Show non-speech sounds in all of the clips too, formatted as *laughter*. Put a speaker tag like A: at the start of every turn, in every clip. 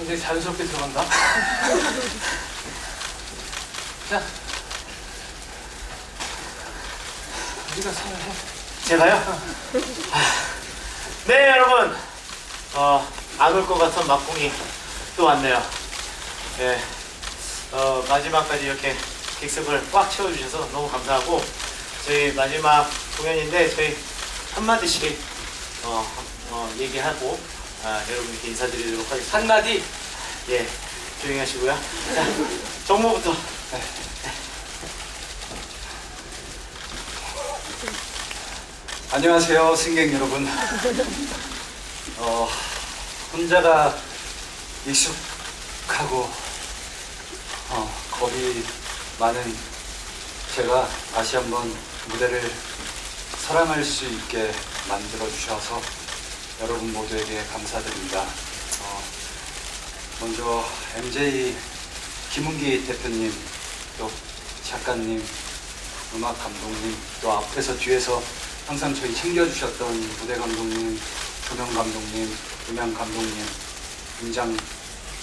A: 굉장히 자연스럽게 들어간다. *laughs* 자, 우리가 상을 해.
B: 제가요? 네 여러분 어, 안 올 것 같은 막공이 또 왔네요 예, 어, 마지막까지 이렇게 객석을 꽉 채워주셔서 너무 감사하고 저희 마지막 공연인데 저희 한마디씩 어, 어, 얘기하고 아, 여러분께 인사드리도록 하겠습니다
A: 한마디.
B: 예, 조용히 하시고요 자, 정모부터 네.
C: 안녕하세요, 승객 여러분. 어, 혼자가 익숙하고 어, 겁이 많은 제가 다시 한번 무대를 사랑할 수 있게 만들어 주셔서 여러분 모두에게 감사드립니다. 어, 먼저 MJ 김은기 대표님, 또 작가님, 음악 감독님, 또 앞에서 뒤에서 항상 저희 챙겨주셨던 무대 감독님, 조명 감독님, 음향 감독님, 임장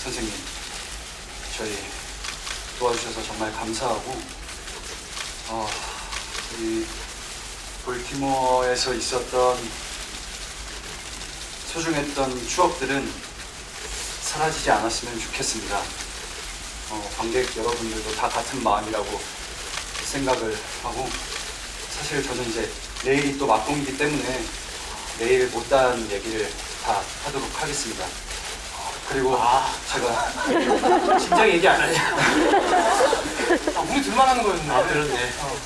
C: 선생님, 저희 도와주셔서 정말 감사하고, 어, 이 볼티모어에서 있었던 소중했던 추억들은 사라지지 않았으면 좋겠습니다. 어, 관객 여러분들도 다 같은 마음이라고 생각을 하고 사실 저는 이제 내일이 또 막공이기 때문에 내일 못다한 얘기를 다 하도록 하겠습니다. 어, 그리고
B: 아.
C: 제가 *laughs*
B: 진작 얘기 안 하냐
A: 아, 우리 둘만 하는 거였네.
B: 아 그렇네
A: 어.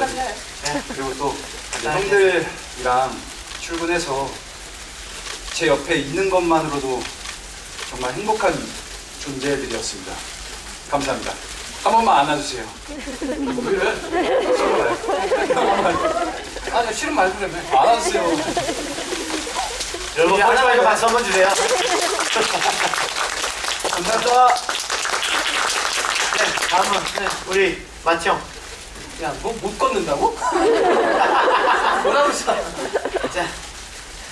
A: 해.
B: 네.
C: 그리고 또 이제 형들이랑 출근해서 제 옆에 있는 것만으로도 정말 행복한 존재들이었습니다. 감사합니다. 한 번만 안아주세요.
A: 왜?
C: 싫어요.
A: 아, 나 싫은 말고 그래.
C: 안아주세요.
B: 여러분 마지막에 박수 한번 주세요
A: 감사합니다.
B: 네 다음은 네, 우리 마티형
A: 야, 뭐못 걷는다고? 뭐라 그러지?
B: 자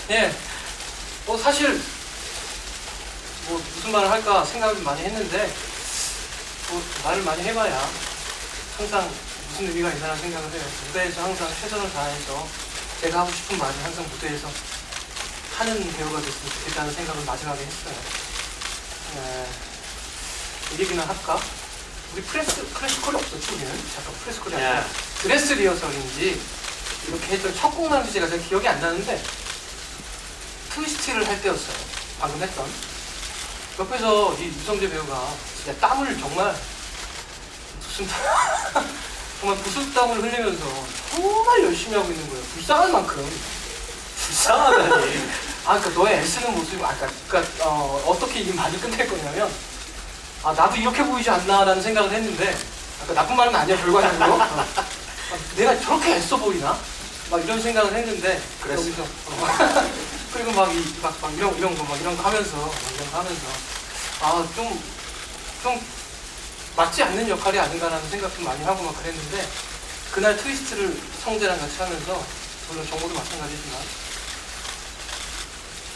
A: 예. 뭐 사실 뭐 무슨 말을 할까 생각을 많이 했는데 뭐 말을 많이 해봐야 항상 무슨 의미가 있나라는 생각을 해요. 무대에서 항상 최선을 다해서 제가 하고 싶은 말을 항상 무대에서 하는 배우가 됐으면 좋겠다는 생각을 마지막에 했어요. 네. 이 얘기나 할까? 우리 프레스, 프레스콜이 없었지, 우리는? 잠깐 프레스콜이 아니라
B: 예.
A: 드레스 리허설인지 이렇게 했던 첫 공연인지 제가 잘 기억이 안 나는데 트위스트를 할 때였어요. 방금 했던. 옆에서 이 유성재 배우가 진짜 땀을 정말 무슨 *laughs* 정말 구슬땀을 흘리면서 정말 열심히 하고 있는 거예요. 불쌍한 만큼.
B: 불쌍하다니
A: 아, 그러니까 너의 애쓰는 모습이, 아까, 그러니까, 어, 어떻게 이 말을 끝낼 거냐면, 아, 나도 이렇게 보이지 않나라는 생각을 했는데, 아까 나쁜 말은 아니야, 결과적으로. 어. 아, 내가 저렇게 애써 보이나? 막 이런 생각을 했는데,
C: 그랬어.
A: 여기서, 어. *laughs* 그리고 막, 이, 막, 막 이런, 이런 거, 막 이런 거 하면서, 막 이런 거 하면서, 아, 좀, 좀, 맞지 않는 역할이 아닌가라는 생각도 많이 하고 막 그랬는데, 그날 트위스트를 성재랑 같이 하면서, 물론 정모도 마찬가지지만,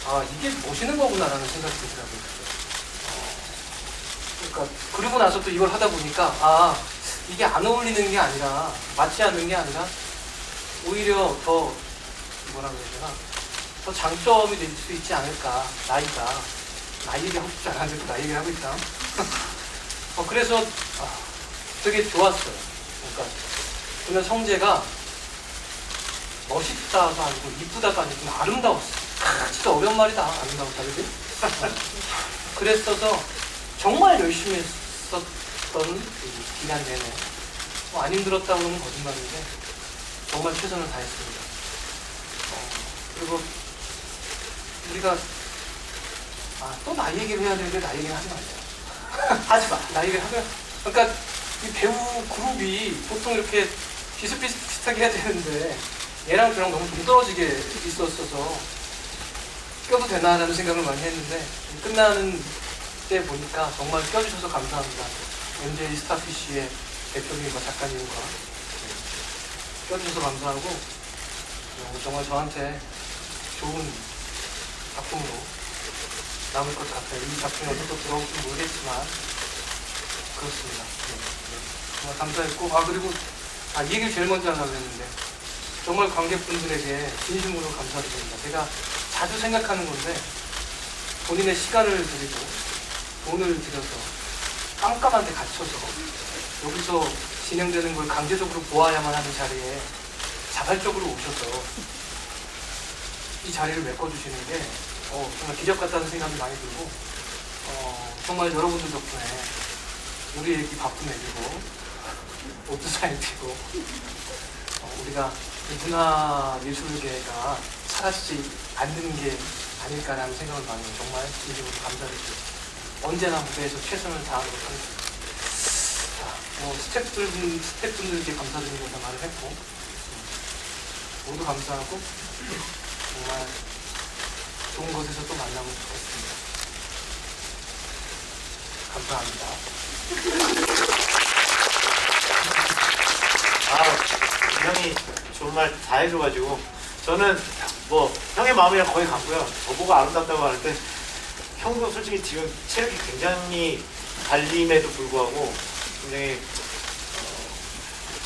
A: 아 이게 모시는 거구나라는 생각이 들더라고요. 어, 그러니까 그리고 나서 또 이걸 하다 보니까 아 이게 안 어울리는 게 아니라 맞지 않는 게 아니라 오히려 더 뭐라 그래야 되나 더 장점이 될 수 있지 않을까 나이가 나이 얘기 하고 싶지 않았는데 또 나이 얘기를 하고 있다. *laughs* 어 그래서 아, 되게 좋았어요. 그러니까 그러면 성재가 멋있다가 아니고 이쁘다가 아니고 좀 아름다웠어. 아, 진짜 어려운 말이다. 아름다웠다, 그지? *laughs* 그랬어서 정말 열심히 했었던 그 기간 내내 뭐 안 힘들었다고 하면 거짓말인데 정말 최선을 다했습니다. 어, 그리고 우리가 아, 또 나이 얘기를 해야 되는데 나이 얘기를 하지 말자. *laughs* 하지 마. 나이 얘기를 하면 그러니까 이 배우 그룹이 보통 이렇게 비슷비슷하게 해야 되는데 얘랑 저랑 너무 동떨어지게 있었어서 껴도 되나라는 생각을 많이 했는데 끝나는 때 보니까 정말 껴주셔서 감사합니다. MJ 스타피쉬의 대표님과 작가님과 껴주셔서 감사하고 어, 정말 저한테 좋은 작품으로 남을 것 같아요. 이 작품이 어디서 들어올지 모르겠지만 그렇습니다. 네, 네. 정말 감사했고 아 그리고 아, 이 얘기를 제일 먼저 하려고 했는데 정말 관객분들에게 진심으로 감사드립니다. 제가 자주 생각하는 건데 본인의 시간을 들이고 돈을 들여서 깜깜한 데 갇혀서 여기서 진행되는 걸 강제적으로 보아야만 하는 자리에 자발적으로 오셔서 이 자리를 메꿔주시는 게 어, 정말 기적 같다는 생각이 많이 들고 어, 정말 여러분들 덕분에 우리 애기 옷도 잘 입히고 어, 우리가 이 문화 예술계가 사라지지 않는 게 아닐까라는 생각을 많이. 정말 진심으로 감사드리고 언제나 무대에서 최선을 다하도록 하겠습니다. 자, 뭐 스태프들, 스태프분들께 감사드리는 것도 말을 했고 음, 모두 감사하고 정말 좋은 곳에서 또 만나면 좋겠습니다. 감사합니다. *laughs*
B: 아, 형이 좋은 말 다 해줘가지고 저는 뭐 형의 마음이랑 거의 같고요. 저보고 아름답다고 하는데 형도 솔직히 지금 체력이 굉장히 달림에도 불구하고 굉장히 어,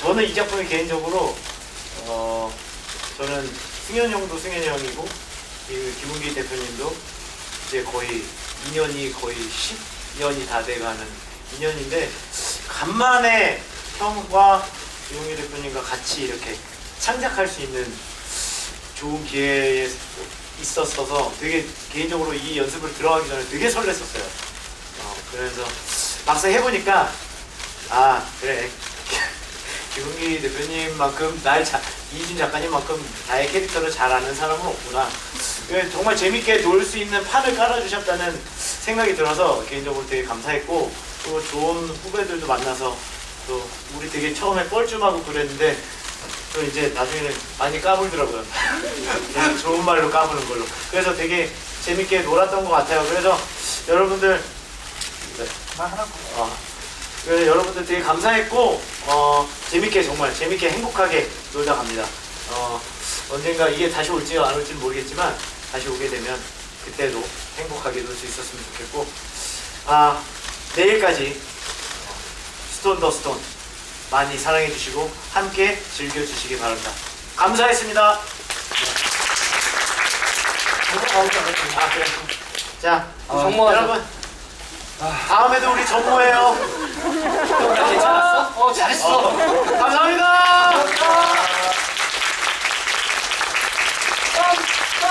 B: 저는 이 작품이 개인적으로 어, 저는 승현 형도 승현이 형이고 이 김은기 대표님도 이제 거의 2년이 거의 10년이 다 돼가는 2년인데 간만에 형과 이용희 대표님과 같이 이렇게 창작할 수 있는 좋은 기회에 있었어서 되게 개인적으로 이 연습을 들어가기 전에 되게 설렜었어요. 어, 그래서 막상 해보니까 아 그래 *laughs* 김은기 대표님만큼 날 자, 이준 작가님만큼 나의 캐릭터를 잘 아는 사람은 없구나. 예, 정말 재밌게 놀 수 있는 판을 깔아주셨다는 생각이 들어서 개인적으로 되게 감사했고 또 좋은 후배들도 만나서 또 우리 되게 처음에 뻘쭘하고 그랬는데 또 이제 나중에는 많이 까불더라고요. 되게 좋은 말로 까부는 걸로. 그래서 되게 재밌게 놀았던 것 같아요. 그래서 여러분들 네. 어, 여러분들 되게 감사했고 어, 재밌게 정말 재밌게 행복하게 놀다 갑니다. 어, 언젠가 이게 다시 올지 안 올지는 모르겠지만 다시 오게 되면 그때도 행복하게 놀 수 있었으면 좋겠고 아 내일까지 어, 스톤 더 스톤 많이 사랑해 주시고 함께 즐겨 주시기 바랍니다. 감사했습니다. 아 그래. 자
A: 아, 정모하자.
B: 여러분 다음에도 우리 정모해요.
A: 괜찮았어? 어, 잘했어.
B: 감사합니다.